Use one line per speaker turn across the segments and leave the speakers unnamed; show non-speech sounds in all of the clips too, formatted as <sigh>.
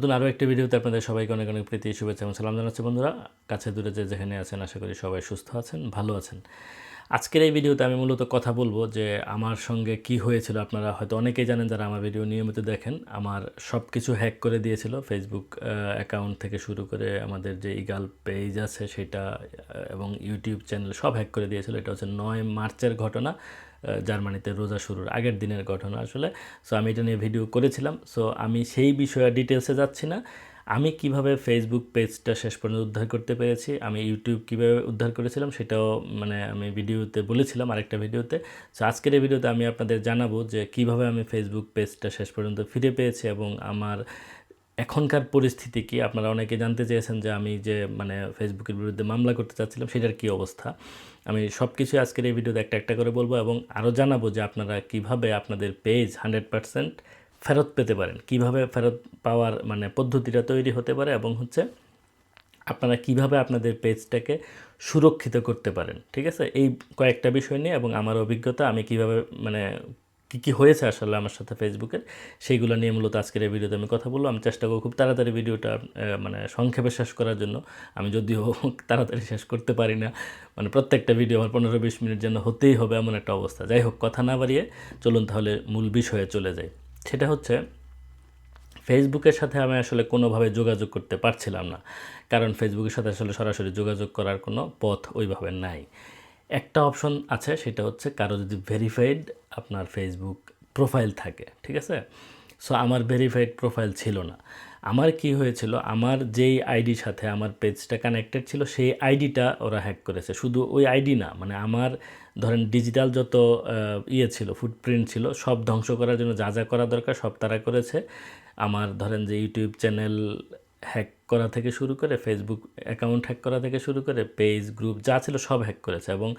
নতুন আরও একটি ভিডিওতে আপনাদের সবাইকে অনেক অনেক প্রীতি, শুভেচ্ছা এবং সালাম জানাচ্ছি বন্ধুরা। কাছে দূরে যে যেখানে আছেন, আশা করি সবাই সুস্থ আছেন, ভালো আছেন। আজকের এই ভিডিওতে আমি মূলত কথা বলব যে আমার সঙ্গে কি হয়েছিল। আপনারা হয়তো অনেকেই জানেন যারা আমার ভিডিও নিয়মিত দেখেন, আমার সব কিছু হ্যাক করে দিয়েছিল। ফেসবুক অ্যাকাউন্ট থেকে শুরু করে আমাদের যে ইগাল পেজ আছে সেটা এবং ইউটিউব চ্যানেল সব হ্যাক করে দিয়েছিল। এটা হচ্ছে নয় মার্চের ঘটনা। জার্মানিতে রোজা শুরুর আগের দিনের ঘটনা আসলে। সো আমি এটা নিয়ে ভিডিও করেছিলাম। সো আমি সেই বিষয়ে ডিটেলসে যাচ্ছি না। আমি কীভাবে ফেসবুক পেজটা শেষ পর্যন্ত উদ্ধার করতে পেরেছি, আমি ইউটিউব কীভাবে উদ্ধার করেছিলাম সেটাও মানে আমি ভিডিওতে বলেছিলাম আরেকটা ভিডিওতে সো আজকের এই ভিডিওতে আমি আপনাদের জানাব যে কীভাবে আমি ফেসবুক পেজটা শেষ পর্যন্ত ফিরে পেয়েছি এবং আমার এখনকার পরিস্থিতি কি? আপনারা অনেকে জানতে চেয়েছেন যে আমি যে মানে ফেসবুকের বিরুদ্ধে মামলা করতে চাচ্ছিলাম, সেটার কি অবস্থা? আমি সব কিছু আজকের এই ভিডিওতে একটা একটা করে বলব এবং আরও জানাব যে আপনারা কীভাবে আপনাদের পেজ হান্ড্রেড পারসেন্ট ফেরত পেতে পারেন। কীভাবে ফেরত পাওয়ার মানে পদ্ধতিটা তৈরি হতে পারে এবং হচ্ছে আপনারা কীভাবে আপনাদের পেজটাকে সুরক্ষিত করতে পারেন, ঠিক আছে? এই কয়েকটা বিষয় নিয়ে এবং আমার অভিজ্ঞতা, আমি কীভাবে মানে কী কী হয়েছে আসলে আমার সাথে ফেসবুকের সেইগুলো নিয়ে মূলত আজকের এই ভিডিওতে আমি কথা বলব। আমি চেষ্টা করব খুব তাড়াতাড়ি ভিডিওটা মানে সংক্ষেপে শেষ করার জন্য। আমি যদিও <laughs> তাড়াতাড়ি শেষ করতে পারি না। মানে প্রত্যেকটা ভিডিও আমার পনেরো বিশ মিনিট যেন হতেই হবে এমন একটা অবস্থা। যাই হোক, কথা না বাড়িয়ে চলুন তাহলে মূল বিষয়ে চলে যাই। সেটা হচ্ছে ফেসবুকের সাথে আমি আসলে কোনোভাবে যোগাযোগ করতে পারছিলাম না। কারণ ফেসবুকের সাথে আসলে সরাসরি যোগাযোগ করার কোনো পথ ওইভাবে নাই। একটা অপশন আছে, সেটা হচ্ছে কারও যদি ভেরিফাইড আপনার ফেসবুক প্রোফাইল থাকে, ঠিক আছে? সো আমার ভেরিফাইড প্রোফাইল ছিল না। আমার কি হয়েছিল, আমার যেই আইডির সাথে আমার পেজটা কানেক্টেড ছিল, সেই আইডিটা ওরা হ্যাক করেছে। শুধু ওই আইডি না মানে আমার ধরেন ডিজিটাল যত ইয়ে ছিল ফুটপ্রিন্ট ছিল, সব ধ্বংস করার জন্য যা যা করা দরকার সব তারা করেছে। আমার ধরেন যে ইউটিউব চ্যানেল হ্যাক করা থেকে শুরু করে ফেসবুক অ্যাকাউন্ট হ্যাক করা থেকে শুরু করে পেজ গ্রুপ যা ছিল সব হ্যাক করেছে। এবং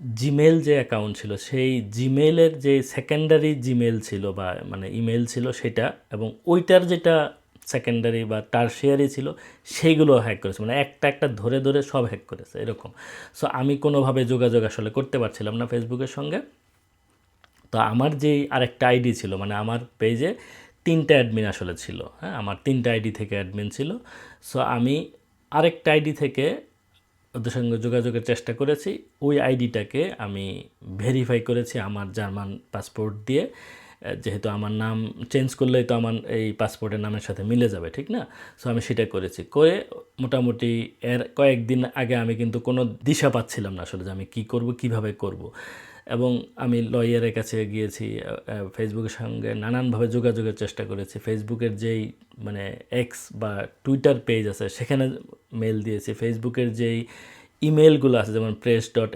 জিমেল যে অ্যাকাউন্ট ছিল, সেই জিমেলের যে সেকেন্ডারি জিমেল ছিল বা মানে ইমেল ছিল সেটা এবং ওইটার যেটা সেকেন্ডারি বা টার্সিয়ারি ছিল, সেইগুলো হ্যাক করেছে। মানে একটা একটা ধরে ধরে সব হ্যাক করেছে, এরকম। সো আমি কোনোভাবে যোগাযোগ আসলে করতে পারছিলাম না ফেসবুকের সঙ্গে। তো আমার যেই আরেকটা আইডি ছিল মানে আমার পেজে তিনটা অ্যাডমিন আসলে ছিল হ্যাঁ? আমার তিনটা আইডি থেকে অ্যাডমিন ছিল। সো আমি আরেকটা আইডি থেকে ওদের সঙ্গে যোগাযোগের চেষ্টা করেছি। ওই আইডিটাকে আমি ভেরিফাই করেছি আমার জার্মান পাসপোর্ট দিয়ে। যেহেতু আমার নাম চেঞ্জ করলেই তো আমার এই পাসপোর্টের নামের সাথে মিলে যাবে, ঠিক না? সো আমি সেটা করেছি। করে মোটামুটি এর কয়েকদিন আগে আমি কিন্তু কোনো দিশা পাচ্ছিলাম না আসলে যে আমি কী করব, কীভাবে করব। এবং আমি লয়ারের কাছে গিয়েছি ফেসবুকের সঙ্গে নানানভাবে যোগাযোগের চেষ্টা করেছি। ফেসবুকের যেই মানে এক্স বা টুইটার পেজ আছে, সেখানে মেল দিয়েছি। ফেসবুকের যেই ইমেলগুলো আছে, যেমন press dot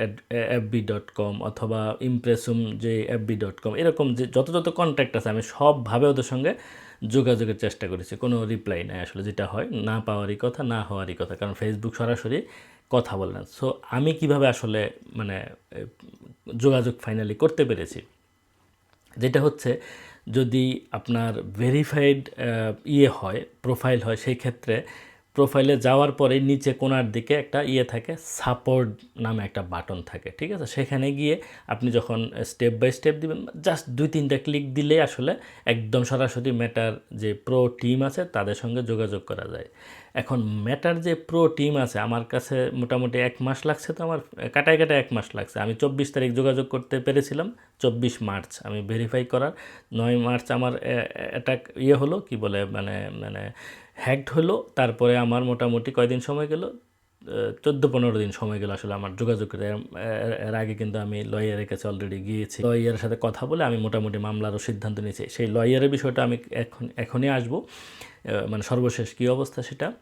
FB dot com অথবা ইমপ্রেসুম যে এফবি ডট কম এরকম যে যত যত কন্ট্যাক্ট আছে, আমি সবভাবে ওদের সঙ্গে যোগাযোগের চেষ্টা করেছি। কোনো রিপ্লাই নাই আসলে, যেটা হয় না পাওয়ারই কথা, না হওয়ারই কথা। কারণ ফেসবুক সরাসরি কথা বলে না। সো আমি কীভাবে আসলে মানে যোগাযোগ ফাইনালি করতে পেরেছি? যেটা হচ্ছে, যদি আপনার ভেরিফাইড ইয়ে হয় প্রোফাইল হয়, সেই ক্ষেত্রে প্রোফাইলে যাওয়ার পরে নিচে কোনার দিকে একটা ইয়ে থাকে সাপোর্ট নামে একটা বাটন থাকে, ঠিক আছে? সেখানে গিয়ে আপনি যখন স্টেপ বাই স্টেপ দিবেন জাস্ট দুই তিনটা ক্লিক দিলেই আসলে একদম সরাসরি মেটার যে প্রো টিম আছে তাদের সঙ্গে যোগাযোগ করা যায়। এখন মেটার যে প্রো টিম আছে, আমার কাছে মোটামুটি এক মাস লাগছে তো আমার, কাটায় কাটায় এক মাস লাগছে। আমি চব্বিশ তারিখ যোগাযোগ করতে পেরেছিলাম, চব্বিশ মার্চ আমি ভেরিফাই করার। নয় মার্চ আমার অ্যাটাক ইয়ে হলো, কি বলে মানে মানে হ্যাকড হলো, তারপরে আমার মোটামুটি কয়দিন সময় গেল? চোদ্দ পনেরো দিন সময় গেল আসলে আমার যোগাযোগ করে এর- আগে কিন্তু আমি লয়ারের কাছে অলরেডি গিয়েছি। লয়ারের সাথে কথা বলে আমি মোটামুটি মামলারও সিদ্ধান্ত নিয়েছি। সেই লয়ারের বিষয়টা আমি এখন, এখনই আসব। মানে সর্বশেষ কী অবস্থা সেটা?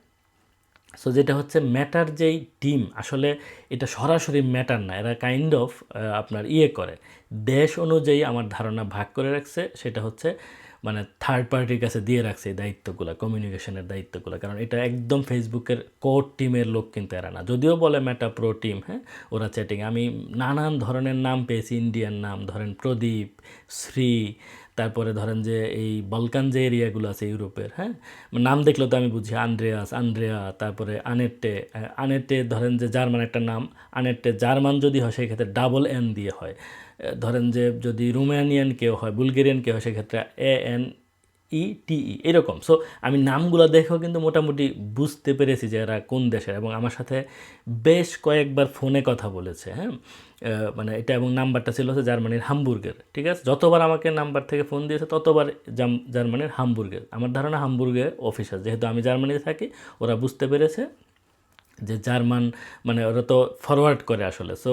সো যেটা হচ্ছে ম্যাটার যেই টিম আসলে এটা সরাসরি ম্যাটার না, এরা কাইন্ড অফ আপনার ইয়ে করে। দেশ অনুযায়ী আমার ধারণা ভাগ করে রাখছে, সেটা হচ্ছে মানে থার্ড পার্টির কাছে দিয়ে রাখছে এই দায়িত্বগুলো কমিউনিকেশনের দায়িত্বগুলো। কারণ এটা একদম ফেসবুকের কোর টিমের লোক কিন্তু এরা না। যদিও বলে ম্যাটা প্রো টিম হ্যাঁ ওরা চ্যাটিং আমি নানান ধরনের নাম পেয়েছি ইন্ডিয়ান নাম ধরেন প্রদীপ শ্রী তারপরে ধরেন যে এই বলকান যে এরিয়াগুলো আছে ইউরোপের হ্যাঁ নাম দেখলে তো আমি বুঝি আন্দ্রেয়াস আন্দ্রেয়া তারপরে আনেটে আহ, আনেটে ধরেন যে জার্মান একটা নাম আনেটে জার্মান যদি হয় সেক্ষেত্রে ডাবল এন দিয়ে হয়। ধরেন যে যদি রোমানিয়ান কেউ হয়, বুলগেরিয়ান কেউ হয়, সেক্ষেত্রে এ, এন, ই, টি, ই, এরকম। সো আমি নামগুলো দেখেও কিন্তু মোটামুটি বুঝতে পেরেছি যে এরা কোন দেশের। এবং আমার সাথে বেশ কয়েকবার ফোনে কথা বলেছে হ্যাঁ? মানে এটা এবং নাম্বারটা ছিল হচ্ছে জার্মানির হামবুর্গের, ঠিক আছে? যতবার আমাকে নাম্বার থেকে ফোন দিয়েছে, ততবার জার্মানির হামবুর্গের। আমার ধারণা হামবুর্গে অফিসার। যেহেতু আমি জার্মানিতে থাকি, ওরা বুঝতে পেরেছে। যে জার্মান মানে ওরা তো ফরওয়ার্ড করে আসলে। সো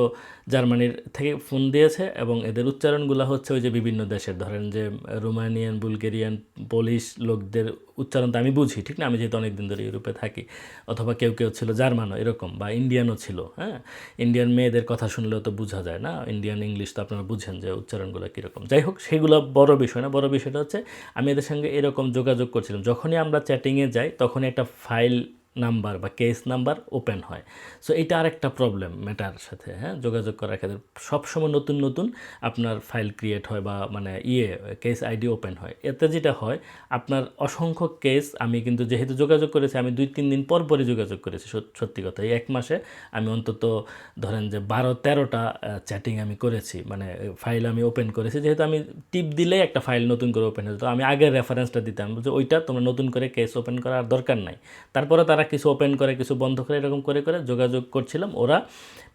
জার্মানির থেকে ফোন দিয়েছে এবং এদের উচ্চারণগুলো হচ্ছে ওই যে বিভিন্ন দেশের, ধরেন যে রোমানিয়ান, বুলগেরিয়ান, পোলিশ লোকদের উচ্চারণ তো আমি বুঝি, ঠিক না? আমি যেহেতু অনেক দিন ধরে ইউরোপে থাকি, অথবা কেউ কেউ ছিল জার্মানও এরকম বা ইন্ডিয়ানও ছিল হ্যাঁ? ইন্ডিয়ান মেয়েদের কথা শুনলেও তো বোঝা যায় না। ইন্ডিয়ান ইংলিশ তো আপনারা বুঝেন যে উচ্চারণগুলো কীরকম। যাই হোক, সেগুলো বড় বিষয় না, বড় বিষয়টা হচ্ছে আমি এদের সঙ্গে এরকম যোগাযোগ করছিলাম। যখনই আমরা চ্যাটিংয়ে যাই, তখনই একটা ফাইল নাম্বার বা কেস নাম্বার ওপেন হয়। সো এটা আরেকটা প্রবলেম ম্যাটার সাথে হ্যাঁ? যোগাযোগ করার ক্ষেত্রে সবসময় নতুন নতুন আপনার ফাইল ক্রিয়েট হয় বা মানে ইয়ে কেস আইডি ওপেন হয়। এতে যেটা হয়, আপনার অসংখ্য কেস আমি কিন্তু যেহেতু যোগাযোগ করেছি, আমি দুই, তিন দিন পর পরই যোগাযোগ করেছি, সত- সত্যি কথা। এই এক মাসে আমি অন্তত ধরেন যে বারো, তেরোটা চ্যাটিং আমি করেছি মানে ফাইল আমি ওপেন করেছি। যেহেতু আমি টিপ দিলেই একটা ফাইল নতুন করে ওপেন হতো আমি আগের রেফারেন্সটা দিতাম যে ওইটা তোমরা নতুন করে কেস ওপেন করার দরকার নাই। তারপরে তারা কিছু ওপেন করে, কিছু বন্ধ করে, এরকম করে করে যোগাযোগ করছিলাম। ওরা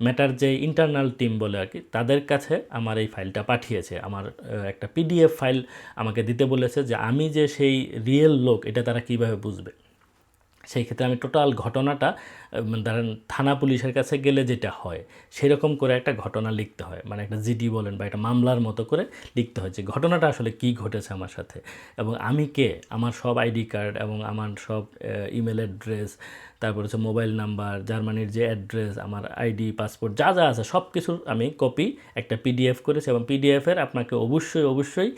ম্যাটার যে ইন্টারনাল টিম বলে আর কি, তাদের কাছে আমার এই ফাইলটা পাঠিয়েছে। আমার একটা পিডিএফ ফাইল আমাকে দিতে বলেছে যে আমি যে সেই রিয়েল লোক, এটা তারা কীভাবে বুঝবে? সেই ক্ষেত্রে আমি টোটাল ঘটনাটা ধরেন থানা পুলিশের কাছে গেলে যেটা হয়, সেরকম করে একটা ঘটনা লিখতে হয়। মানে একটা জিডি বলেন বা একটা মামলার মতো করে লিখতে হয় যে ঘটনাটা আসলে কি ঘটেছে আমার সাথে এবং আমি কে? আমার সব আইডি কার্ড এবং আমার সব ইমেল অ্যাড্রেস, তারপর হচ্ছে মোবাইল নাম্বার, জার্মানির যে অ্যাড্রেস, আমার আইডি, পাসপোর্ট, যা যা আছে সব কিছুর আমি কপি একটা পিডিএফ করেছি এবং পিডিএফের আপনাকে অবশ্যই অবশ্যই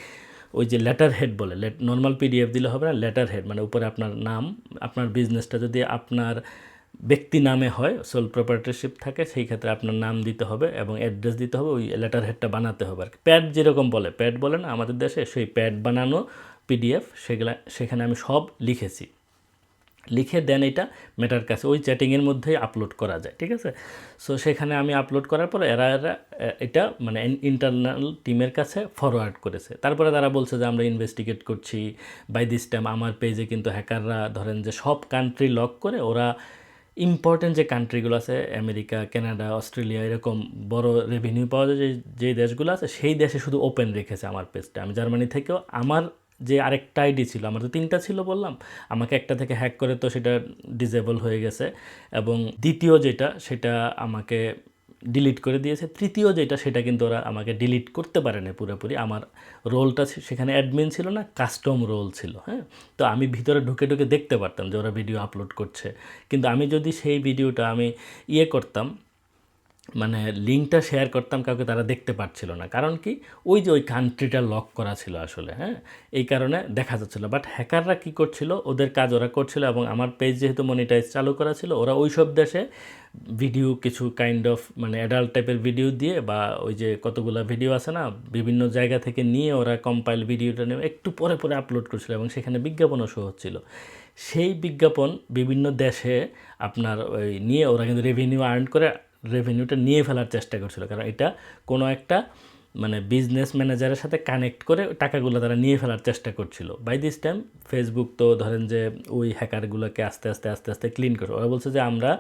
ওই যে লেটার হেড বলে নর্মাল পিডিএফ দিলে হবে না লেটার হেড মানে উপরে আপনার নাম, আপনার বিজনেসটা যদি আপনার ব্যক্তি নামে হয় সোল প্রপার্টারশিপ থাকে, সেই ক্ষেত্রে আপনার নাম দিতে হবে এবং অ্যাড্রেস দিতে হবে, ওই লেটার হেডটা বানাতে হবে আর প্যাড যেরকম বলে প্যাড বলে না, আমাদের দেশে সেই প্যাড বানানো পিডিএফ সেগুলা, সেখানে আমি সব লিখেছি। লিখে দেন এটা মেটার কাছে। ওই চ্যাটিংয়ের মধ্যেই আপলোড করা যায়, ঠিক আছে? সো সেখানে আমি আপলোড করার পর এরা এরা এটা মানে ইন্টারনাল টিমের কাছে ফরওয়ার্ড করেছে। তারপরে তারা বলছে যে, আমরা ইনভেস্টিগেট করছি। বাই দিস টাইম আমার পেজে কিন্তু হ্যাকাররা ধরেন যে সব কান্ট্রি লক করে ওরা ইম্পর্টেন্ট যে কান্ট্রিগুলো আছে আমেরিকা কানাডা অস্ট্রেলিয়া এরকম বড় রেভিনিউ পাওয়া যায়, যে যে দেশগুলো আছে, সেই দেশে শুধু ওপেন রেখেছে আমার পেজটা আমি জার্মানি থেকেও আমার যে আরেকটা আইডি ছিল, আমার তো তিনটা ছিল বললাম, আমাকে একটা থেকে হ্যাক করে তো সেটা ডিজেবল হয়ে গেছে এবং দ্বিতীয় যেটা, সেটা আমাকে ডিলিট করে দিয়েছে। তৃতীয় যেটা, সেটা কিন্তু ওরা আমাকে ডিলিট করতে পারেনি পুরোপুরি। আমার রোলটা সেখানে অ্যাডমিন ছিল না কাস্টম রোল ছিল হ্যাঁ? তো আমি ভিতরে ঢুকে ঢুকে দেখতে পারতাম যে ওরা ভিডিও আপলোড করছে। কিন্তু আমি যদি সেই ভিডিওটা আমি ইয়ে করতাম মানে লিঙ্কটা শেয়ার করতাম কাউকে তারা দেখতে পাচ্ছিল না। কারণ কি? ওই যে ওই কান্ট্রিটা লক করা ছিল আসলে হ্যাঁ? এই কারণে দেখা যাচ্ছিল। বাট হ্যাকাররা কী করছিল? ওদের কাজ ওরা করছিল এবং আমার পেজ যেহেতু মনিটাইজ চালু করা ছিল, ওরা ওই সব দেশে ভিডিও কিছু কাইন্ড অফ মানে অ্যাডাল্ট টাইপের ভিডিও দিয়ে বা ওই যে কতগুলো ভিডিও আছে না, বিভিন্ন জায়গা থেকে নিয়ে ওরা কম্পাইল ভিডিওটা নিয়ে একটু পরে পরে আপলোড করছিল এবং সেখানে বিজ্ঞাপনও শো হচ্ছিল। সেই বিজ্ঞাপন বিভিন্ন দেশে আপনার ওই নিয়ে ওরা কিন্তু রেভিনিউ আর্ন করে রেভিনিউটা নিয়ে ফেলার চেষ্টা করছিল। কারণ এটা কোনো একটা মানে বিজনেস ম্যানেজারের সাথে কানেক্ট করে টাকাগুলো তারা নিয়ে ফেলার চেষ্টা করছিল। বাই দিস টাইম ফেসবুক তো ধরেন যে ওই হ্যাকারগুলোকে আস্তে আস্তে আস্তে আস্তে ক্লিন করে ওরা বলছে যে, আমরা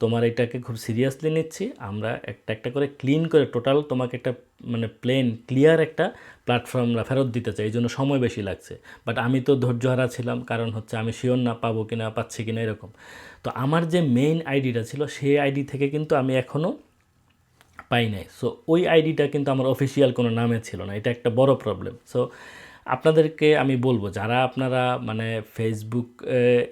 তোমার এটাকে খুব সিরিয়াসলি নিচ্ছি। আমরা একটা একটা করে ক্লিন করে টোটাল তোমাকে একটা মানে প্লেন ক্লিয়ার একটা প্ল্যাটফর্মরা ফেরত দিতে চাই। এই জন্য সময় বেশি লাগছে। বাট আমি তো ধৈর্যহারা ছিলাম। কারণ হচ্ছে আমি শিওর না পাবো কিনা, পাচ্ছি কিনা, এরকম। তো আমার যে মেইন আইডিটা ছিল, সেই আইডি থেকে কিন্তু আমি এখনও পাই নাই। সো ওই আইডিটা কিন্তু আমার অফিসিয়াল কোনো নামে ছিল না। এটা একটা বড় প্রবলেম সো আপনাদেরকে আমি বলব, যারা আপনারা মানে ফেসবুক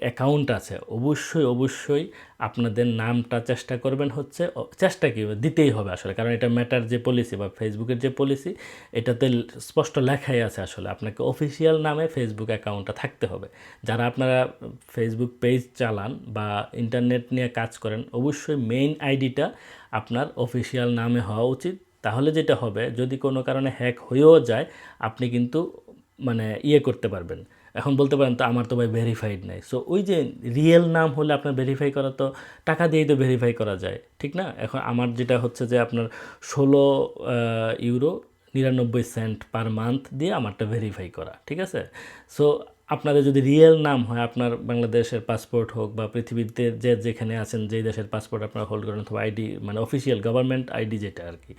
অ্যাকাউন্ট আছে, অবশ্যই অবশ্যই আপনাদের নামটা চেষ্টা করবেন হচ্ছে চেষ্টা কি দিতেই হবে আসলে। কারণ এটা ম্যাটার যে পলিসি বা ফেসবুকের যে পলিসি এটাতে স্পষ্ট লেখাই আছে আসলে। আপনাকে অফিসিয়াল নামে ফেসবুক অ্যাকাউন্টটা থাকতে হবে। যারা আপনারা ফেসবুক পেজ চালান বা ইন্টারনেট নিয়ে কাজ করেন, অবশ্যই মেইন আইডিটা আপনার অফিসিয়াল নামে হওয়া উচিত। তাহলে যেটা হবে, যদি কোনো কারণে হ্যাক হয়েও যায়, আপনি কিন্তু মানে ইয়ে করতে পারবেন। এখন বলতে পারেন তো আমার তো ভাই ভেরিফাইড নাই। সো ওই যে রিয়েল নাম হলে আপনার ভেরিফাই করা তো টাকা দিয়েই তো ভেরিফাই করা যায়, ঠিক না? এখন আমার যেটা হচ্ছে যে আপনার ষোলো ইউরো নিরানব্বই সেন্ট পার মান্থ দিয়ে আমারটা ভেরিফাই করা, ঠিক আছে? সো আপনাদের যদি রিয়েল নাম হয়, আপনার বাংলাদেশের পাসপোর্ট হোক বা পৃথিবীতে যে যেখানে আছেন, যেই দেশের পাসপোর্ট আপনারা হোল্ড করেন অথবা আইডি মানে অফিসিয়াল গভর্নমেন্ট আইডি যেটা আর কি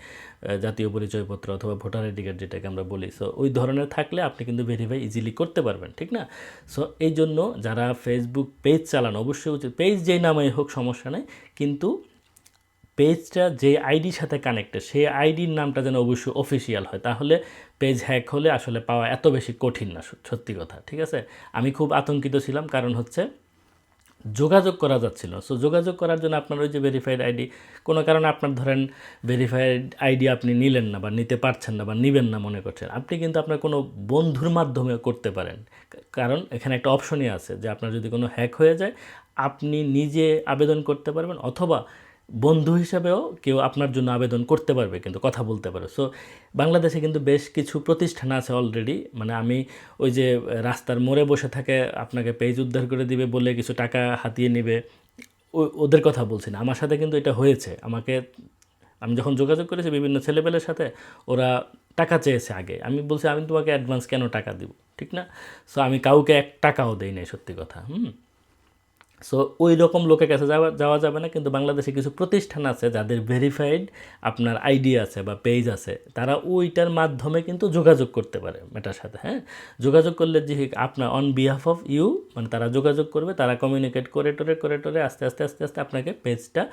জাতীয় পরিচয়পত্র অথবা ভোটার আইডি কার্ড যেটাকে আমরা বলি। সো ওই ধরনের থাকলে আপনি কিন্তু ভেরিফাই ইজিলি করতে পারবেন, ঠিক না? সো এই জন্য যারা ফেসবুক পেজ চালান, অবশ্যই উচিত পেজ যেই নামেই হোক সমস্যা নেই, কিন্তু পেজটা যে আইডির সাথে কানেক্টেড সেই আইডির নামটা যেন অবশ্যই অফিসিয়াল হয়, তাহলে পেজ হ্যাক হলে আসলে পাওয়া এত বেশি কঠিন না সত্যি কথা, ঠিক আছে? আমি খুব আতঙ্কিত ছিলাম, কারণ হচ্ছে যোগাযোগ করা যাচ্ছিল। সো যোগাযোগ করার জন্য আপনার ওই যে ভেরিফাইড আইডি, কোনো কারণে আপনার ধরেন ভেরিফাইড আইডি আপনি নিলেন না বা নিতে পারছেন না বা নিবেন না মনে করছেন, আপনি কিন্তু আপনার কোনো বন্ধুর মাধ্যমে করতে পারেন। কারণ এখানে একটা অপশনই আছে যে আপনার যদি কোনো হ্যাক হয়ে যায়, আপনি নিজে আবেদন করতে পারবেন অথবা বন্ধু হিসাবেও কেউ আপনার জন্য আবেদন করতে পারবে, কিন্তু কথা বলতে পারবে সো বাংলাদেশে কিন্তু বেশ কিছু প্রতিষ্ঠান আছে অলরেডি মানে আমি ওই যে রাস্তার মোড়ে বসে থাকে, আপনাকে পেজ উদ্ধার করে দিবে বলে কিছু টাকা হাতিয়ে নেবে ওদের কথা বলছি না। আমার সাথে কিন্তু এটা হয়েছে। আমাকে, আমি যখন যোগাযোগ করেছি বিভিন্ন ছেলেপেলের সাথে, ওরা টাকা চেয়েছে আগে। আমি বলছি, আমি তোমাকে অ্যাডভান্স কেন টাকা দিব? ঠিক না? সো আমি কাউকে এক টাকাও দেই নাই, সত্যি কথা। হুম? সো ওই রকম লোকের কাছে যাওয়া যাওয়া যাবে না, কিন্তু বাংলাদেশে কিছু প্রতিষ্ঠান আছে যাদের ভেরিফাইড আপনার আইডি আছে বা পেজ আছে। তারা ওইটার মাধ্যমে কিন্তু যোগাযোগ করতে পারে মেটার সাথে হ্যাঁ? যোগাযোগ করলে যে আপনার অন বিহাফ অফ ইউ মানে তারা যোগাযোগ করবে, তারা কমিউনিকেট করে টোরে করে টোরে আস্তে আস্তে আস্তে আস্তে আপনাকে পেজটা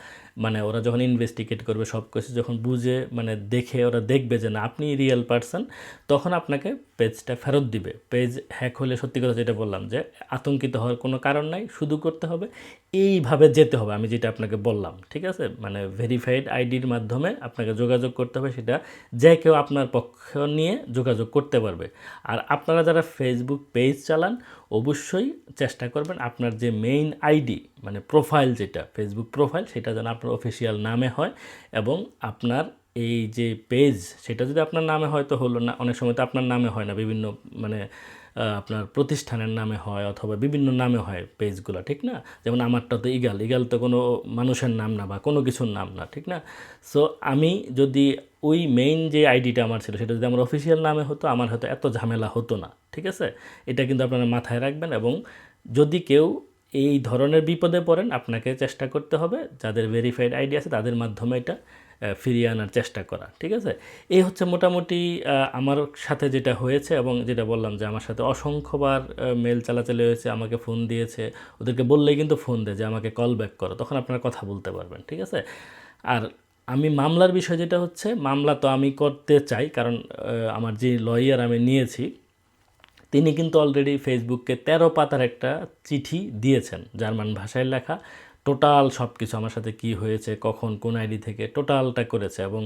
মানে ওরা যখন ইনভেস্টিগেট করবে, সব কিছু যখন বুঝে মানে দেখে, ওরা দেখবে যে না, আপনি রিয়েল পার্সন তখন আপনাকে পেজটা ফেরত দিবে। পেজ হ্যাক হলে সত্যি কথা যেটা বললাম যে, আতঙ্কিত হওয়ার কোনো কারণ নাই, শুধু করতে হবে, এইভাবে যেতে হবে, আমি যেটা আপনাকে বললাম, ঠিক আছে? মানে ভেরিফাইড আইডির মাধ্যমে আপনাকে যোগাযোগ করতে হবে, সেটা যে কেউ আপনার পক্ষ নিয়ে যোগাযোগ করতে পারবে। আর আপনারা যারা ফেসবুক পেজ চালান, অবশ্যই চেষ্টা করবেন আপনার যে মেইন আইডি মানে প্রোফাইল যেটা ফেসবুক প্রোফাইল সেটা যেন আপনার অফিসিয়াল নামে হয় এবং আপনার এই যে পেজ সেটা যদি আপনার নামে হয় তো হলো না, অনেক সময় তো আপনার নামে হয় না, বিভিন্ন মানে আপনার প্রতিষ্ঠানের নামে হয় অথবা বিভিন্ন নামে হয় পেজগুলো, ঠিক না? যেমন আমারটা তো ইগাল ইগাল তো কোনো মানুষের নাম না বা কোনো কিছুর নাম না, ঠিক না? সো আমি যদি ওই মেইন যে আইডিটা আমার ছিল, সেটা যদি আমার অফিসিয়াল নামে হতো, আমার হয়তো এত ঝামেলা হতো না, ঠিক আছে? এটা কিন্তু আপনারা মাথায় রাখবেন এবং যদি কেউ এই ধরনের বিপদে পড়েন, আপনাকে চেষ্টা করতে হবে, যাদের ভেরিফাইড আইডি আছে, তাদের মাধ্যমে এটা ফিরিয়ে আনার চেষ্টা করা, ঠিক আছে? এই হচ্ছে মোটামুটি আমার সাথে যেটা হয়েছে এবং যেটা বললাম যে আমার সাথে অসংখ্যবার মেল চালাচালি হয়েছে, আমাকে ফোন দিয়েছে। ওদেরকে বললেই কিন্তু ফোন দেয় যে আমাকে কল ব্যাক করো, তখন আপনারা কথা বলতে পারবেন, ঠিক আছে? আর আমি মামলার বিষয় যেটা হচ্ছে, মামলা তো আমি করতে চাই, কারণ আমার যে লয়ার আমি নিয়েছি, তিনি কিন্তু অলরেডি ফেসবুককে তেরো পাতার একটা চিঠি দিয়েছেন, জার্মান ভাষায় লেখা। টোটাল সব কিছু আমার সাথে কি হয়েছে, কখন, কোন আইডি থেকে টোটালটা করেছে এবং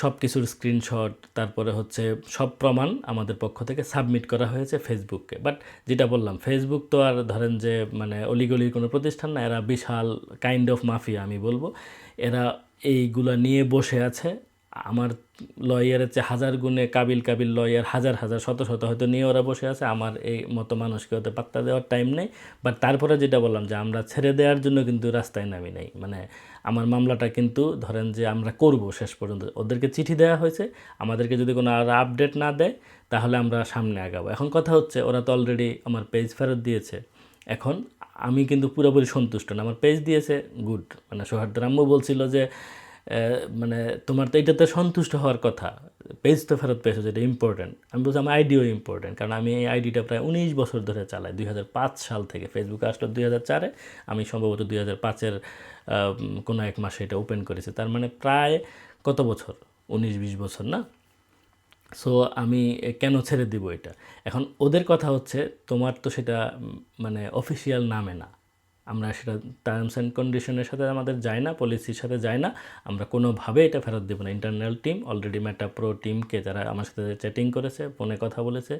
সব কিছুর স্ক্রিনশট, তারপরে হচ্ছে সব প্রমাণ আমাদের পক্ষ থেকে সাবমিট করা হয়েছে ফেসবুককে। বাট যেটা বললাম, ফেসবুক তো আর ধরেন যে মানে অলিগলির কোনো প্রতিষ্ঠান না, এরা বিশাল কাইন্ড অফ মাফিয়া আমি বলব। এরা এইগুলা নিয়ে বসে আছে আমার লয়ারের চেয়ে হাজার গুণে কাবিল কাবিল লয়ার হাজার হাজার, শত শত, হয়তো নিয়ে ওরা বসে আছে, আমার এই মতো মানুষকে ওদের পাত্তা দেওয়ার টাইম নেই। বাট তারপরে যেটা বললাম যে, আমরা ছেড়ে দেওয়ার জন্য কিন্তু রাস্তায় নামি নাই। মানে আমার মামলাটা কিন্তু ধরেন যে, আমরা করব শেষ পর্যন্ত। ওদেরকে চিঠি দেওয়া হয়েছে, আমাদেরকে যদি কোনো আর আপডেট না দেয়, তাহলে আমরা সামনে আগাবো। এখন কথা হচ্ছে, ওরা তো অলরেডি আমার পেজ ফেরত দিয়েছে। এখন আমি কিন্তু পুরোপুরি সন্তুষ্ট না। আমার পেজ দিয়েছে গুড মানে সোহার্দার আম্মু বলছিল যে মানে তোমার তো এটাতে সন্তুষ্ট হওয়ার কথা। পেজ তো ফেরত পেয়েছ, যেটা ইম্পর্টেন্ট আমি বলছি আমার আইডিও ইম্পর্টেন্ট কারণ আমি এই আইডিটা প্রায় উনিশ বছর ধরে চালাই। দুই হাজার পাঁচ সাল থেকে ফেসবুকে আসলো দুই চারে। আমি সম্ভবত দুই হাজার পাঁচের কোনো এক মাসে এটা ওপেন করেছি। তার মানে প্রায় কত বছর? উনিশ বিশ বছর, না? সো আমি কেন ছেড়ে দিব এটা? এখন ওদের কথা হচ্ছে, তোমার তো সেটা মানে অফিসিয়াল নামে না। আমরা সেটা টার্মস অ্যান্ড কন্ডিশনের সাথে আমাদের যায় না পলিসির সাথে যায় না, আমরা কোনোভাবে এটা ফেরত দেবো না। Internal team already Meta pro টিমকে যারা আমার সাথে চ্যাটিং করেছে ফোনে কথা বলেছে,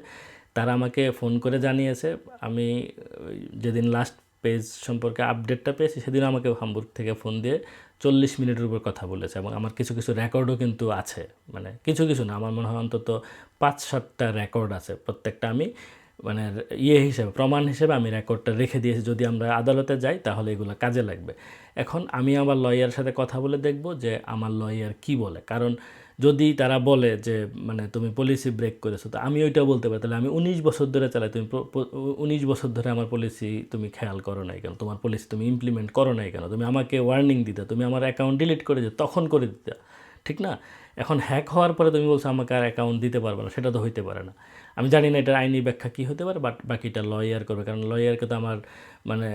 তারা আমাকে ফোন করে জানিয়েছে, আমি যেদিন লাস্ট পেজ সম্পর্কে আপডেটটা পেয়েছি সেদিন আমাকে হামবুর্গ থেকে ফোন দিয়ে চল্লিশ মিনিটের উপর কথা বলেছে এবং আমার কিছু কিছু রেকর্ডও কিন্তু আছে। মানে কিছু কিছু না, আমার মনে হয় অন্তত পাঁচ, সাতটা রেকর্ড আছে প্রত্যেকটা আমি মানে ইয়ে হিসেবে, প্রমাণ হিসেবে আমি রেকর্ডটা রেখে দিয়েছি। যদি আমরা আদালতে যাই, তাহলে এগুলো কাজে লাগবে। এখন আমি আমার লয়ার সাথে কথা বলে দেখব যে আমার লয়ার কি বলে। কারণ যদি তারা বলে যে মানে তুমি পলিসি ব্রেক করেছ, তো আমি ওইটা বলতে পারি। তাহলে আমি উনিশ বছর ধরে চালাই, তুমি উনিশ বছর ধরে আমার পলিসি তুমি খেয়াল করো নাই কেন? তোমার পলিসি তুমি ইমপ্লিমেন্ট করো নাই কেন? তুমি আমাকে ওয়ার্নিং দিতে, তুমি আমার অ্যাকাউন্ট ডিলিট করে দিতে, তখন করে দিতে। ঠিক না? এখন হ্যাক হওয়ার পরে তুমি বলছো, আমাকে আর অ্যাকাউন্ট দিতে পারবে না। সেটা তো হইতে পারে না। আমি জানি না এটার আইনি ব্যাখ্যা কী হতে পারে বাট বাকিটা লয়ার করবে। কারণ লয়ারকে তো আমার মানে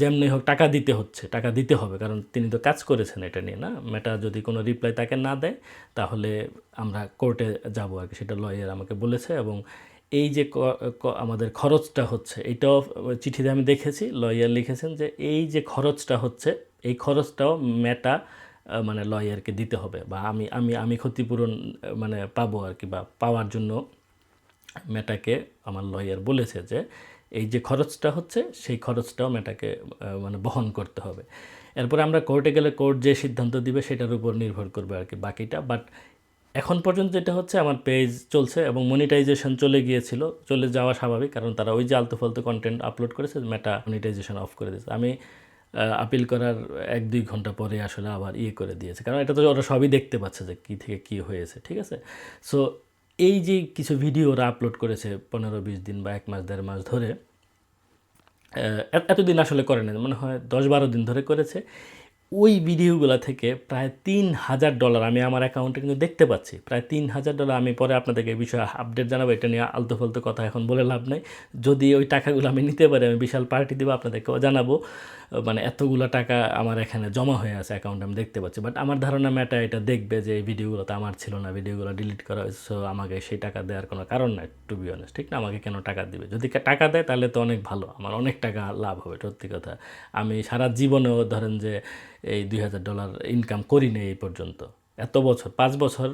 যেমনি হোক টাকা দিতে হচ্ছে, টাকা দিতে হবে। কারণ তিনি তো কাজ করেছেন এটা নিয়ে, না? মেটা যদি কোনো রিপ্লাই তাকে না দেয়, তাহলে আমরা কোর্টে যাব আর কি। সেটা লয়ার আমাকে বলেছে এবং এই যে আমাদের খরচটা হচ্ছে, এটাও চিঠিতে আমি দেখেছি লয়ার লিখেছেন যে এই যে খরচটা হচ্ছে, এই খরচটাও মেটা মানে লয়ারকে দিতে হবে বা আমি আমি আমি ক্ষতিপূরণ মানে পাবো আর কি বা পাওয়ার জন্য মেটাকে আমার লয়ার বলেছে যে, এই যে খরচটা হচ্ছে, সেই খরচটাও মেটাকে মানে বহন করতে হবে। এরপরে আমরা কোর্টে গেলে কোর্ট যে সিদ্ধান্ত দিবে, সেটার উপর নির্ভর করবে আর কি বাকিটা। বাট এখন পর্যন্ত যেটা হচ্ছে, আমার পেজ চলছে এবং মনিটাইজেশন চলে গিয়েছিল। চলে যাওয়া স্বাভাবিক, কারণ তারা ওই যে আলতু ফালতু কন্টেন্ট আপলোড করেছে মেটা মনিটাইজেশন অফ করে দিয়েছে। আমি আপিল করার এক দুই ঘণ্টা পরে আসলে আবার ইয়ে করে দিয়েছে। কারণ এটা তো ওরা সবই দেখতে পাচ্ছে যে কী থেকে কী হয়েছে, ঠিক আছে? সো এই যে কিছু ভিডিও ওরা আপলোড করেছে পনেরো, বিশ দিন বা এক মাস, দেড় মাস ধরে এতদিন আসলে করে না মনে হয় দশ বারো দিন ধরে করেছে। ওই ভিডিওগুলো থেকে প্রায় তিন হাজার ডলার আমি আমার অ্যাকাউন্টে কিন্তু দেখতে পাচ্ছি। প্রায় তিন হাজার ডলার আমি পরে আপনাদেরকে এই বিষয়ে আপডেট জানাব, এটা নিয়ে আলতু ফালতু কথা এখন বলে লাভ নাই। যদি ওই টাকাগুলো আমি নিতে পারি, আমি বিশাল পার্টি দেবো আপনাদেরকেও জানাব। মানে এতগুলো টাকা আমার এখানে জমা হয়ে আছে অ্যাকাউন্টে আমি দেখতে পাচ্ছি। বাট আমার ধারণা ম্যাটা এটা দেখবে যে এই ভিডিওগুলো তো আমার ছিল না, ভিডিওগুলো ডিলিট করা হয়েছে সো আমাকে সেই টাকা দেওয়ার কোনো কারণ নাই টু বি অনেস্ট ঠিক না? আমাকে কেন টাকা দিবে? যদি টাকা দেয়, তাহলে তো অনেক ভালো, আমার অনেক টাকা লাভ হবে, সত্যি কথা। আমি সারা জীবনেও ধরেন যে এই দুই হাজার ডলার ইনকাম করিনি এই পর্যন্ত। এত বছর, পাঁচ বছর,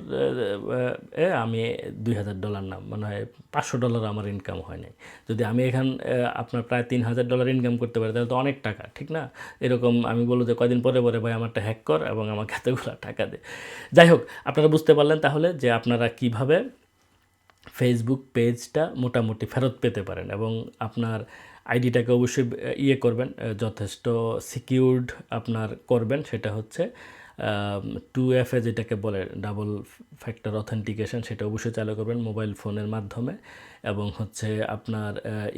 এ আমি দুই হাজার ডলার না, মনে হয় পাঁচশো ডলার আমার ইনকাম হয় নাই। যদি আমি এখান আপনার প্রায় তিন হাজার ডলার ইনকাম করতে পারি, তাহলে তো অনেক টাকা, ঠিক না? এরকম আমি বলব যে কয়দিন পরে পরে ভাই আমারটা হ্যাক কর এবং আমাকে এতগুলো টাকা দে। যাই হোক, আপনারা বুঝতে পারলেন তাহলে যে আপনারা কীভাবে ফেসবুক পেজটা মোটামুটি ফেরত পেতে পারেন এবং আপনার আইডিটাকে অবশ্যই ইয়ে করবেন যথেষ্ট সিকিউরড আপনার করবেন, সেটা হচ্ছে টু এফ এ যেটাকে বলে ডাবল ফ্যাক্টর অথেন্টিকেশন সেটা অবশ্যই চালু করবেন মোবাইল ফোনের মাধ্যমে। এবং হচ্ছে আপনার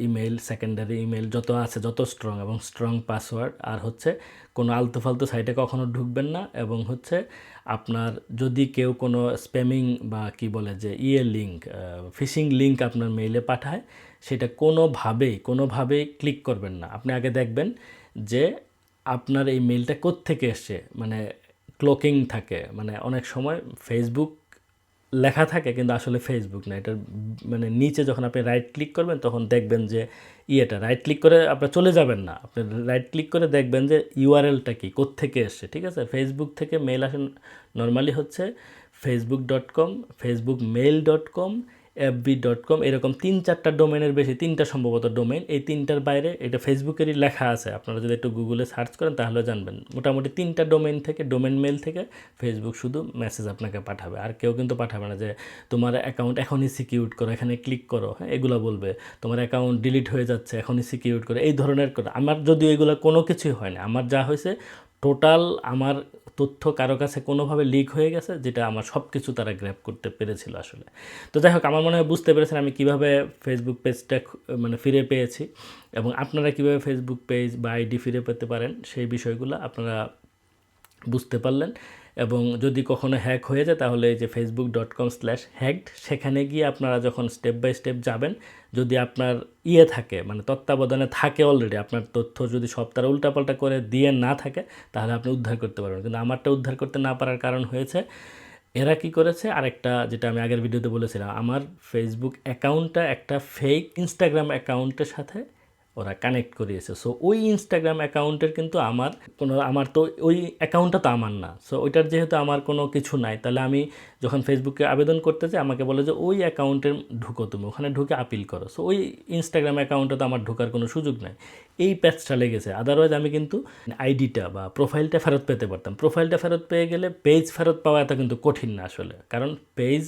ইমেল সেকেন্ডারি ইমেল যত আছে, যত স্ট্রং এবং স্ট্রং পাসওয়ার্ড আর হচ্ছে কোনো আলতু ফালতু সাইটে কখনো ঢুকবেন না। এবং হচ্ছে আপনার যদি কেউ কোনো স্প্যামিং বা কি বলে যে ইয়ে লিঙ্ক ফিশিং লিঙ্ক আপনার মেইলে পাঠায় সেটা কোনোভাবেই কোনোভাবেই ক্লিক করবেন না। আপনি আগে দেখবেন যে আপনার এই মেইলটা কোত্থেকে এসছে মানে ক্লোকিং থাকে। মানে অনেক সময় ফেসবুক লেখা থাকে কিন্তু আসলে ফেসবুক না। এটার মানে নিচে যখন আপনি রাইট ক্লিক করবেন তখন দেখবেন যে ইয়েটা রাইট ক্লিক করে আপনার চলে যাবেন না। আপনি রাইট ক্লিক করে দেখবেন যে ইউআরএলটা কি, কোত্থেকে এসছে, ঠিক আছে? ফেসবুক থেকে মেল আসে নর্মালি হচ্ছে Facebook dot com Facebook mail dot com FB dot com এরকম তিন চারটা ডোমেনের বেশি, তিনটা সম্ভবত ডোমেন এই তিনটার বাইরে এটা ফেসবুকেরই লেখা আছে। আপনারা যদি একটু গুগলে সার্চ করেন তাহলে জানবেন। মোটামুটি তিনটা ডোমেন থেকে ডোমেন মেল থেকে ফেসবুক শুধু মেসেজ আপনাকে পাঠাবে। আর কেউ কিন্তু পাঠাবে না যে তোমার অ্যাকাউন্ট এখনই সিকিউর করো, এখানে ক্লিক করো হ্যাঁ এগুলো বলবে। তোমার অ্যাকাউন্ট ডিলিট হয়ে যাচ্ছে, এখনই সিকিউর করো, এই ধরনের কথা আমার যদিও এগুলো কোনো কিছুই হয় না। আমার যা হয়েছে টোটাল আমার তথ্য কারও কাছে কোনোভাবে লিক হয়ে গেছে, যেটা আমার সব কিছু তারা গ্র্যাপ করতে পেরেছিল আসলে। তো যাই হোক, আমার মনে হয় বুঝতে পেরেছেন আমি কীভাবে ফেসবুক পেজটা মানে ফিরে পেয়েছি এবং আপনারা কীভাবে ফেসবুক পেজ বা আইডি ফিরে পেতে পারেন, সেই বিষয়গুলো আপনারা বুঝতে পারলেন। এবং যদি কখনো হ্যাক হয়ে যায়, তাহলে এই যে Facebook dot com slash hacked সেখানে গিয়ে আপনারা যখন স্টেপ বাই স্টেপ যাবেন, যদি আপনার ইয়ে থাকে মানে তত্ত্বাবধানে থাকে অলরেডি আপনার তথ্য যদি সব তারা উল্টাপাল্টা করে দিয়ে না থাকে, তাহলে আপনি উদ্ধার করতে পারবেন। কিন্তু আমারটা উদ্ধার করতে না পারার কারণ হয়েছে, এরা কি করেছে? আরেকটা যেটা আমি আগের ভিডিওতে বলেছিলাম, আমার ফেসবুক অ্যাকাউন্টটা একটা ফেক ইনস্টাগ্রাম অ্যাকাউন্টের সাথে ওরা কানেক্ট করিয়েছে। সো ওই ইনস্টাগ্রাম অ্যাকাউন্টের কিন্তু আমার কোনো, আমার তো ওই অ্যাকাউন্টটা তো আমার না। সো ওইটার যেহেতু আমার কোনো কিছু নাই, তাহলে আমি যখন ফেসবুকে আবেদন করতে যাই, আমাকে বলে যে ওই অ্যাকাউন্টের ঢুকো তুমি, ওখানে ঢুকে আপিল করো। সো ওই ইনস্টাগ্রাম অ্যাকাউন্টে তো আমার ঢোকার কোনো সুযোগ নাই। এই প্যাচটা লেগেছে। আদারওয়াইজ আমি কিন্তু আইডিটা বা প্রোফাইলটা ফেরত পেতে পারতাম। প্রোফাইলটা ফেরত পেয়ে গেলে পেজ ফেরত পাওয়া এত কিন্তু কঠিন না আসলে। কারণ পেজ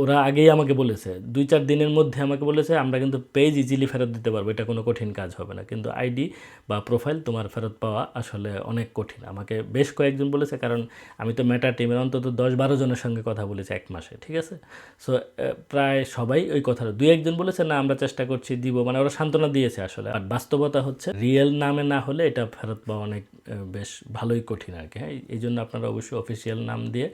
ওরা আগেই আমাকে বলেছে, দুই চার দিনের মধ্যে আমাকে বলেছে, আমরা কিন্তু পেজ ইজিলি ফেরত দিতে পারব, এটা কোনো কঠিন কাজ হবে না। কিন্তু আইডি বা প্রোফাইল তোমার ফেরত পাওয়া আসলে অনেক কঠিন। আমাকে বেশ কয়েকজন বলেছে, কারণ আমি তো মেটা টিমের অন্তত দশ বারো জনের সঙ্গে কথা বলেছি এক মাসে, ঠিক আছে? সো প্রায় সবাই ওই কথাটা, দুই একজন বলেছে, না, আমরা চেষ্টা করছি, দিব। মানে ওরা সান্ত্বনা দিয়েছে আসলে। আর বাস্তবতা হচ্ছে রিয়েল নামে না হলে এটা ফেরত পাওয়া অনেক বেশ ভালোই কঠিন আর কি হ্যাঁ? এই জন্য আপনারা অবশ্যই অফিসিয়াল নাম দিয়ে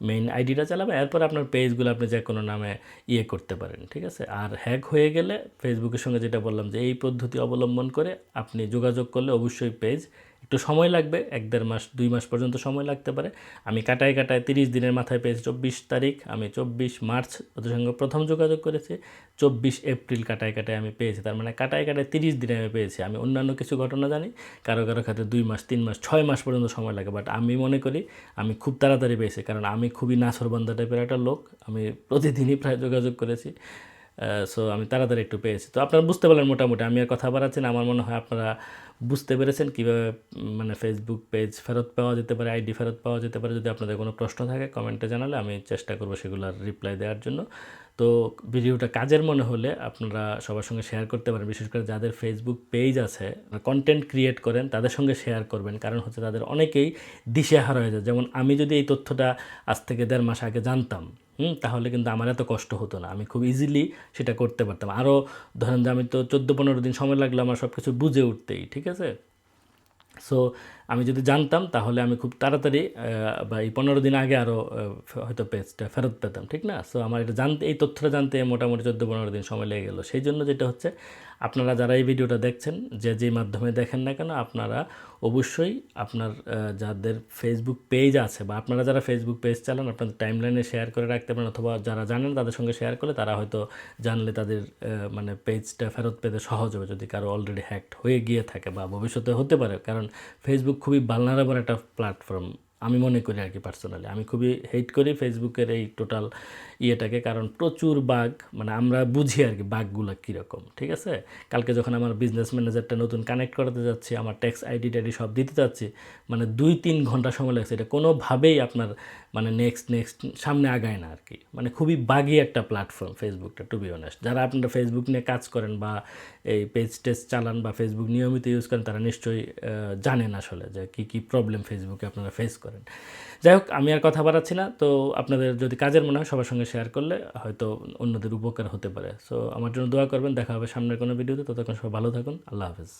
মেইন আইডিটা চালাবে, এরপর আপনার পেজগুলো আপনি যে কোনো নামে ইয়ে করতে পারেন, ঠিক আছে? আর হ্যাক হয়ে গেলে ফেসবুকের সঙ্গে যেটা বললাম যে, এই পদ্ধতি অবলম্বন করে আপনি যোগাযোগ করলে অবশ্যই পেজ একটু সময় লাগবে, এক দেড় মাস, দুই মাস পর্যন্ত সময় লাগতে পারে। আমি কাটায় কাটায় তিরিশ দিনের মাথায় পেয়েছি, চব্বিশ তারিখ, আমি চব্বিশ মার্চ ওদের সঙ্গে প্রথম যোগাযোগ করেছি, চব্বিশ এপ্রিল কাটায় কাটায় আমি পেয়েছি। তার মানে কাটায় কাটায় তিরিশ দিনে আমি পেয়েছি। আমি অন্যান্য কিছু ঘটনা জানি, কারও কারও ক্ষেত্রে দুই মাস, তিন মাস, ছয় মাস পর্যন্ত সময় লাগে বাট আমি মনে করি আমি খুব তাড়াতাড়ি পেয়েছি, কারণ আমি খুবই নাছরবান্ধা টাইপের একটা লোক। আমি প্রতিদিনই প্রায় যোগাযোগ করেছি। সো আমি তাড়াতাড়ি একটু পেয়েছি। তো আপনারা বুঝতে পারলেন মোটামুটি, আমি আর কথা বাড়াচ্ছি না। আমার মনে হয় আপনারা বুঝতে পেরেছেন কীভাবে মানে ফেসবুক পেজ ফেরত পাওয়া যেতে পারে আইডি ফেরত পাওয়া যেতে পারে। যদি আপনাদের কোনো প্রশ্ন থাকে কমেন্টে জানালে আমি চেষ্টা করব সেগুলোর রিপ্লাই দেওয়ার জন্য। তো ভিডিওটা কাজের মনে হলে আপনারা সবার সঙ্গে শেয়ার করতে পারেন। বিশেষ করে যাদের ফেসবুক পেজ আছে কন্টেন্ট ক্রিয়েট করেন, তাদের সঙ্গে শেয়ার করবেন। কারণ হচ্ছে তাদের অনেকেই দিশেহারা হয়ে যায়। যেমন আমি যদি এই তথ্যটা আজ থেকে দেড় মাস আগে জানতাম হুম, তাহলে কিন্তু আমার এত কষ্ট হতো না। আমি খুব ইজিলি সেটা করতে পারতাম। আরও ধরেন যে আমি তো চোদ্দ পনেরো দিন সময় লাগল আমার সব কিছু বুঝে উঠতেই, ঠিক আছে? সো আমি যদি জানতাম, তাহলে আমি খুব তাড়াতাড়ি বা এই পনেরো দিন আগে আরও হয়তো পেজটা ফেরত পেতাম, ঠিক না? সো আমার এটা জানতে, এই তথ্যটা জানতে মোটামুটি চোদ্দ পনেরো দিন সময় লেগে গেলো। সেই জন্য যেটা হচ্ছে, আপনারা যারা এই ভিডিওটা দেখছেন, যে যেই মাধ্যমে দেখেন না কেন, আপনারা অবশ্যই আপনার যাদের ফেসবুক পেজ আছে, বা আপনারা যারা ফেসবুক পেজ চালান, আপনাদের টাইমলাইনে শেয়ার করে রাখতে পারেন, অথবা যারা জানেন তাদের সঙ্গে শেয়ার করলে তারা হয়তো জানলে তাদের মানে পেজটা ফেরত পেতে সহজ হবে, যদি কারও অলরেডি হ্যাকড হয়ে গিয়ে থাকে, বা ভবিষ্যতে হতে পারে। কারণ ফেসবুক খুবই বালনারেবল একটা প্ল্যাটফর্ম আমি মনে করি আর কি পার্সোনালি আমি খুবই হেট করি ফেসবুকের এই টোটাল ইয়েটাকে, কারণ প্রচুর বাঘ মানে আমরা বুঝি আর কি বাঘগুলো কীরকম, ঠিক আছে? কালকে যখন আমার বিজনেস ম্যানেজারটা নতুন কানেক্ট করাতে যাচ্ছি, আমার ট্যাক্স আইডি টাইডি সব দিতে যাচ্ছি মানে দুই তিন ঘণ্টা সময় লাগছে। এটা কোনোভাবেই আপনার মানে নেক্সট নেক্সট সামনে আগায় না আর কি মানে খুবই বাগি একটা প্ল্যাটফর্ম ফেসবুকটা টু বি অনেস্ট যারা আপনারা ফেসবুক নিয়ে কাজ করেন বা এই পেজ টেস্ট চালান বা ফেসবুক নিয়মিত ইউজ করেন, তারা নিশ্চয়ই জানেন আসলে যে কী কী প্রবলেম ফেসবুকে আপনারা ফেস করেন। যাই হোক, আমি আর কথা বাড়াচ্ছি না, তো আপনাদের যদি কাজের মনে হয় সবার সঙ্গে শেয়ার করলে হয়তো অন্যদের উপকার হতে পারে। সো আমার জন্য দোয়া করবেন, দেখা হবে সামনের কোনো ভিডিওতে ততক্ষণ সবাই ভালো থাকুন, আল্লাহ হাফেজ।